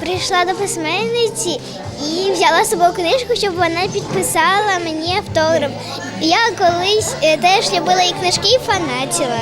прийшла до письменниці і взяла з собою книжку, щоб вона підписала мені автограф. Я колись е, теж любила її книжки і фанатіла.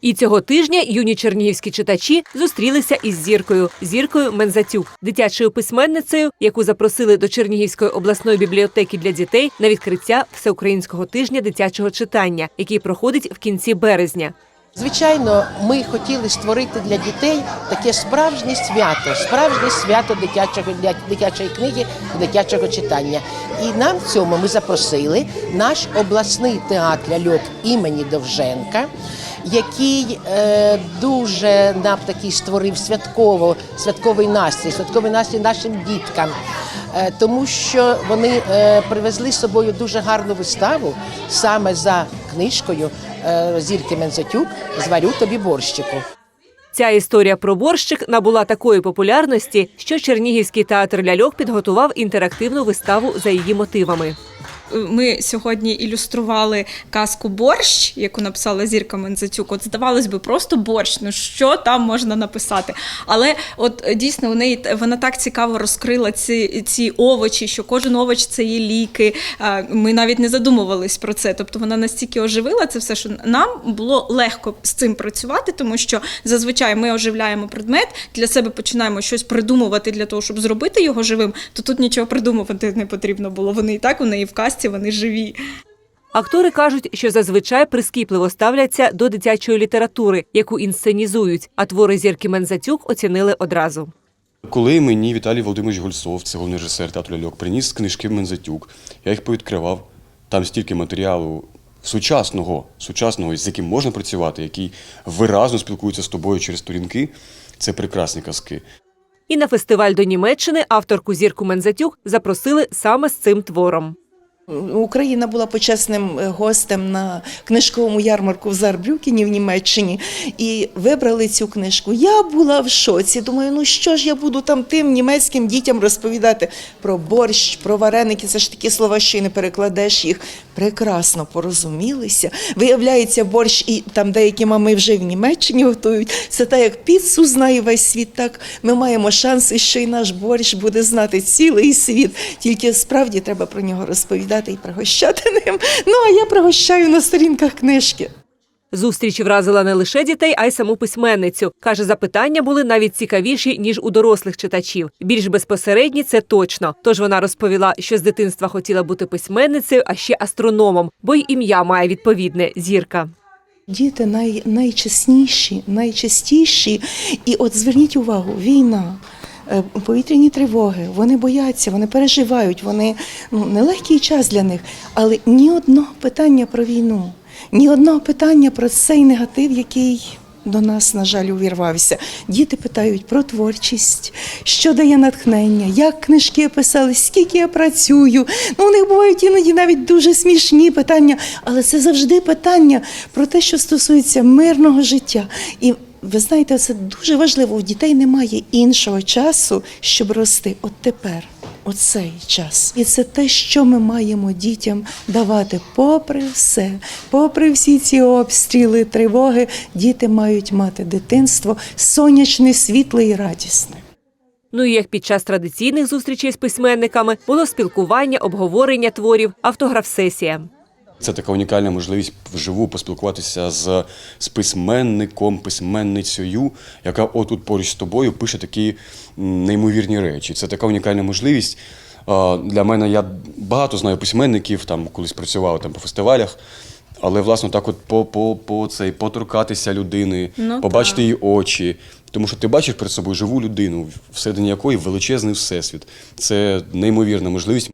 І цього тижня юні чернігівські читачі зустрілися із зіркою зіркою Мензатюк, дитячою письменницею, яку запросили до Чернігівської обласної бібліотеки для дітей на відкриття всеукраїнського тижня дитячого читання, який проходить в кінці березня. Звичайно, ми хотіли створити для дітей таке справжнє свято, справжнє свято дитячого для дитячої книги, дитячого читання. І нам в цьому ми запросили наш обласний театр ляльок імені Довженка, який е, дуже нам такий створив святково, святковий настрій, святковий настрій нашим діткам. Е, Тому що вони е, привезли з собою дуже гарну виставу саме за книжкою е, Зірки Мензатюк Зварю тобі борщику. Ця історія про борщик набула такої популярності, що Чернігівський театр ляльок підготував інтерактивну виставу за її мотивами. Ми сьогодні ілюстрували казку борщ, яку написала Зірка Мензатюк. От здавалось би, просто борщ. Ну що там можна написати? Але от е, дійсно у неї вона так цікаво розкрила ці, ці овочі, що кожен овоч це є ліки. Е, Ми навіть не задумувались про це. Тобто вона настільки оживила це все, що нам було легко з цим працювати, тому що зазвичай ми оживляємо предмет, для себе починаємо щось придумувати для того, щоб зробити його живим. То тут нічого придумувати не потрібно було. Вони і так у неї в казці, вони живі. Актори кажуть, що зазвичай прискіпливо ставляться до дитячої літератури, яку інсценізують, а твори зірки Мензатюк оцінили одразу. Коли мені Віталій Володимирович Гольцов, це головний режисер театру ляльок, приніс книжки Мензатюк, я їх повідкривав. Там стільки матеріалу сучасного, сучасного, з яким можна працювати, який виразно спілкується з тобою через сторінки. Це прекрасні казки. І на фестиваль до Німеччини авторку зірку Мензатюк запросили саме з цим твором. Україна була почесним е, гостем на книжковому ярмарку в Зарбрюкені в Німеччині і вибрали цю книжку. Я була в шоці. Думаю, ну що ж я буду там тим німецьким дітям розповідати про борщ, про вареники. Це ж такі слова, що й не перекладеш їх. Прекрасно порозумілися. Виявляється, борщ і там деякі мами вже в Німеччині готують. Це так, як піцу знає весь світ. Так ми маємо шанси, що і наш борщ буде знати цілий світ. Тільки справді треба про нього розповідати і пригощати ним. Ну а я пригощаю на сторінках книжки. Зустріч вразила не лише дітей, а й саму письменницю. Каже, запитання були навіть цікавіші ніж у дорослих читачів. Більш безпосередні це точно. Тож вона розповіла, що з дитинства хотіла бути письменницею, а ще астрономом, бо й ім'я має відповідне зірка. Діти най, найчесніші, найчастіші. І от зверніть увагу, війна. Е, Повітряні тривоги, вони бояться, вони переживають, вони ну нелегкий час для них, але ні одного питання про війну, ні одного питання про цей негатив, який до нас, на жаль, увірвався. Діти питають про творчість, що дає натхнення, як книжки писали, скільки я працюю. Ну, у них бувають іноді навіть дуже смішні питання, але це завжди питання про те, що стосується мирного життя. І ви знаєте, це дуже важливо. У дітей немає іншого часу, щоб рости. От тепер. Оцей час, і це те, що ми маємо дітям давати, попри все, попри всі ці обстріли, тривоги, діти мають мати дитинство сонячне, світле і радісне. Ну і як під час традиційних зустрічей з письменниками було спілкування, обговорення творів, автограф-сесія. Це така унікальна можливість вживу поспілкуватися з, з письменником, письменницею, яка отут поруч з тобою пише такі неймовірні речі. Це така унікальна можливість. Для мене я багато знаю письменників, там колись працював там по фестивалях. Але власне так, от по, по, по цей поторкатися людини, Ну, побачити так. її очі. Тому що ти бачиш перед собою живу людину, всередині якої величезний всесвіт. Це неймовірна можливість.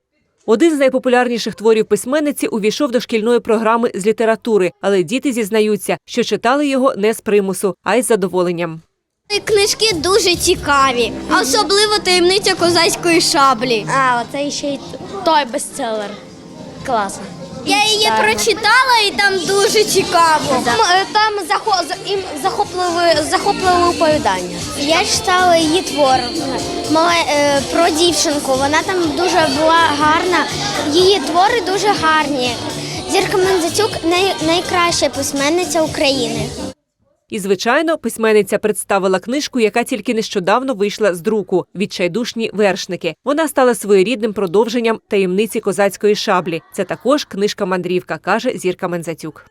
Один з найпопулярніших творів письменниці увійшов до шкільної програми з літератури, але діти зізнаються, що читали його не з примусу, а й з задоволенням. Книжки дуже цікаві, а особливо таємниця козацької шаблі. А, оце ще й той бестселер. Класно. Я її прочитала і там дуже цікаво. Там, е, там їм захопливе, захопливе оповідання. Я читала її твор е, про дівчинку. Вона там дуже була гарна. Її твори дуже гарні. Зірка Мензацюк най- найкраща письменниця України. І, звичайно, письменниця представила книжку, яка тільки нещодавно вийшла з друку Відчайдушні вершники. Вона стала своєрідним продовженням таємниці козацької шаблі. Це також книжка мандрівка, каже Зірка Мензатюк.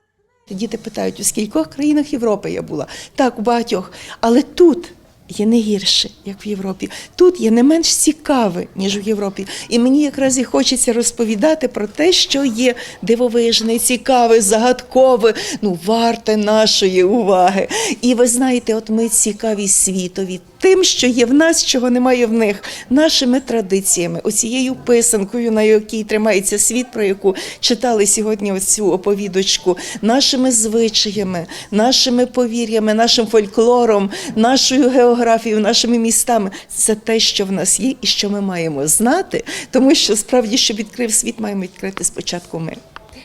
Діти питають, у скількох країнах Європи я була? Так, у багатьох. Але тут є не гірше, як в Європі. Тут є не менш цікаве, ніж в Європі. І мені якраз і хочеться розповідати про те, що є дивовижне, цікаве, загадкове, ну, варте нашої уваги. І ви знаєте, от ми цікаві світові тим, що є в нас, чого немає в них, нашими традиціями, оцією писанкою, на якій тримається світ, про яку читали сьогодні оцю оповідочку, нашими звичаями, нашими повір'ями, нашим фольклором, нашою географією, нашими містами. Це те, що в нас є і що ми маємо знати, тому що справді, щоб відкрив світ, маємо відкрити спочатку ми.